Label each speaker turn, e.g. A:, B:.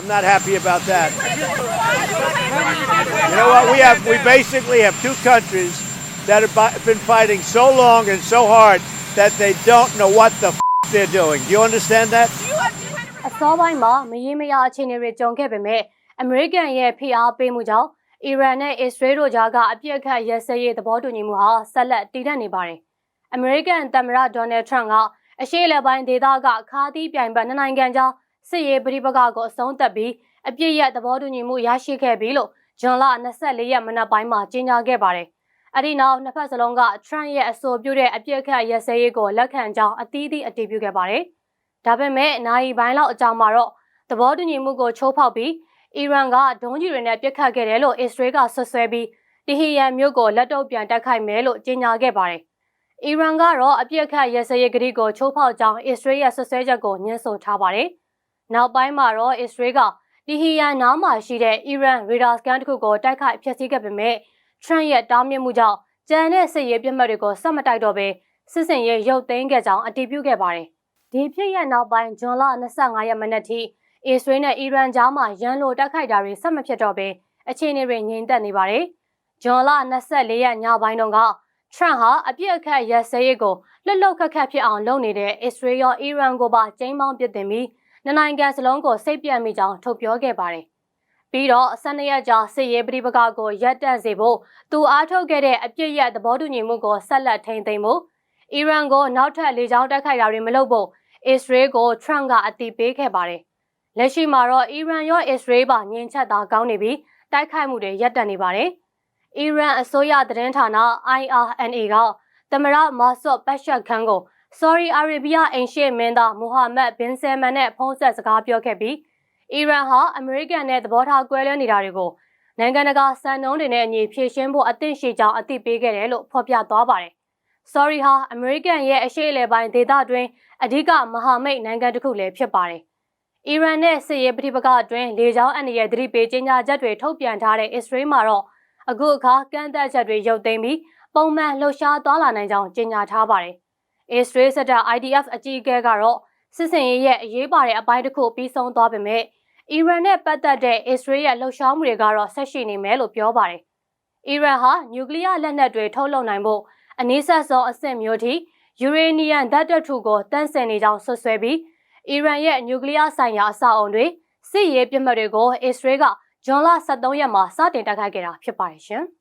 A: I'm not happy about that. You know what? We have we basically have two countries that have bi- been fighting so long and so hard that they don't know what the f- they're doing. Do you understand that?
B: အစောပိုင်းမှာမရေမရအခြေအနေတွေကြုံခဲ့ပေမဲ့အမေရိကန်ရဲ့ဖိအားပေးမှုကြောင့်အီရန်နဲ့အစ္စရေးတို့ကြားကအပြစ်အခတ်ရက်စဲရေးသဘောတူညီမှုဟာဆက်လက်တည်တံ့နေပါတယ်။အမေရိကန်သမ္မတဒေါ်နယ်ထရန့်ကအရှေ့အလယ်ပိုင်းဒေသကခါးသီးပြိုင်ဘက်နှစ်နိုင်ငံကြား စစ်ရေးပဋိပက္ခကိုအဆုံးသတ်ပြီးအပြစ်ရက်သဘောတူညီမှုရရှိခဲ့ပြီလို့ဂျွန်လ24ရက်မနက်ပိုင်းမှာကြေညာခဲ့ပါတယ်။အဲ့ဒီနောက်နှစ်ဖက်စလုံးကထရန့်ရဲ့အဆိုပြုတဲ့အပြစ်အခတ်ရက်စဲရေးကိုလက်ခံကြောင်းအသီးသီးအတည်ပြုခဲ့ပါတယ်။ဒါပေမဲ့နိုင်ပိုင်းလောက်အကြောင်းမှာတော့သဘောတူညီမှုကိုချိုးဖောက်ပြီးအီရန်ကဒုံးကျည်တွေနဲ့ပစ်ခတ်ခဲ့တယ်လို့အစ္စရေးကဆွဆွဲပြီးတီဟီယန်မြို့ကိုလက်တော့ပြန်တိုက်ခိုက်မယ်လို့ကြေညာခဲ့ပါတယ်။အီရန်ကတော့အပြစ်အခတ်ရဲစရေးကတိကိုချိုးဖောက်ကြောင်းအစ္စရေးရဲ့ဆွဆွဲချက်ကိုညှင်းဆိုထားပါတယ်။ နောက်ပိုင်းမှာတော့အစ္စရေးကတီဟီယန်နားမှာရှိတဲ့အီရန်ရေဒါစကန်တစ်ခုကိုတိုက်ခိုက်ဖျက်ဆီးခဲ့ပေမဲ့ထရန့်ရဲ့တားမြစ်မှုကြောင့်ကျန်တဲ့စစ်ရေးပြစ်မှတ်တွေကိုစက်မတိုက်တော့ဘဲစစ်စင်ရေးရုပ်သိမ်းခဲ့ကြောင်းအတည်ပြုခဲ့ပါတယ်။ဒီဖြစ်ရနောက်ပိုင်းဂျွန်လ25ရက်မနက်ထိအစ္စရေးနဲ့အီရန်ကြားမှာရန်လိုတိုက်ခိုက်တာတွေဆက်မဖြစ်တော့ဘဲအခြေအနေတွေငြိမ်သက်နေပါတယ်။ဂျွန်လ24ရက်ညပိုင်းတုန်းကထရန့်ဟာအပြစ်အခတ်ရက်စဲရေးကိုလှုပ်လှုပ်ခတ်ခတ်ဖြစ်အောင်လုပ်နေတဲ့အစ္စရေးရောအီရန်ကိုပါကျင်းပေါင်းပစ်တင်ပြီး နှစ်နိုင်ငံစလုံးကိုစိတ်ပြတ်မိကြောင်းထုတ်ပြောခဲ့ပါတယ်။ပြီးတော့12ရက်ကြာစစ်ရေးပဋိပက္ခကိုရပ်တန့်စေဖို့သူအားထုတ်ခဲ့တဲ့အပြစ်ရက်သဘောတူညီမှုကိုဆက်လက်ထိန်းသိမ်းဖို့အီရန်ကိုနောက်ထပ်လေကြောင်းတိုက်ခိုက်တာတွေမလုပ်ဖို့အစ္စရေးကိုထရန့်ကအတိပေးခဲ့ပါတယ်။လက်ရှိမှာတော့အီရန်ရောအစ္စရေးပါညင်ချက်သားကောင်းနေပြီးတိုက်ခိုက်မှုတွေရပ်တန့်နေပါတယ်။အီရန်အစိုးရသတင်းဌာန IRNA ကသမရမာဆော့ပတ်ရှတ်ခန်းကို Saudi Arabia အိမ်ရှေ့မင်းသားမိုဟာမက်ဘင်ဆယ်မန်နဲ့ဖုန်းဆက်စကားပြောခဲ့ပြီးအီရန်ဟာအမေရိကန်နဲ့သဘောထားကွဲလွဲနေတာတွေကိုနိုင်ငံတကာစံနှုန်းတွေနဲ့အညီဖြေရှင်းဖို့အသင့်ရှိကြောင်းအသိပေးခဲ့တယ်လို့ဖော်ပြသွားပါတယ်။ Sorry ဟာအမေရိကန်ရဲ့အရှေ့အလယ်ပိုင်းဒေသတွင်းအဓိကမဟာမိတ်နိုင်ငံတစ်ခုလည်းဖြစ်ပါတယ်။အီရန်နဲ့စစ်ရေးပဋိပက္ခအတွင်းလေကြောင်းအန္တရာယ်သတိပေးကြေညာချက်တွေထုတ်ပြန်ထားတဲ့အစ္စရေးမှာတော့အခုအခါကန့်သက်ချက်တွေရုပ်သိမ်းပြီးပုံမှန်လှုပ်ရှားသွားလာနိုင်ကြောင်းကြေညာထားပါတယ်။ အစ္စရေးစစ်တပ် IDF အကြီးအကဲကတော့စစ်စင်ရေးရဲ့အရေးပါတဲ့အပိုင်းတစ်ခုပြီးဆုံးသွားပေမဲ့အီရန်နဲ့ပတ်သက်တဲ့အစ္စရေးရဲ့လှုပ်ရှားမှုတွေကတော့ဆက်ရှိနေမယ်လို့ပြောပါတယ်။အီရန်ဟာနျူကလ িয়ার လက်နက်တွေထုတ်လုပ်နိုင်ဖို့အနည်းဆက်ဆုံးအဆင့်မျိုးထိယူရေနီယံဓာတ်တထုကိုတန့်စင်နေကြောင်းဆွဆွဲပြီးအီရန်ရဲ့နျူကလ িয়ার ဆိုင်ရာအဆောက်အုံတွေစစ်ရေးပြစ်မှတ်တွေကိုအစ္စရေးကဂျွန်လ23ရက်မှာစတင်တိုက်ခိုက်ခဲ့တာဖြစ်ပါတယ်ရှင်။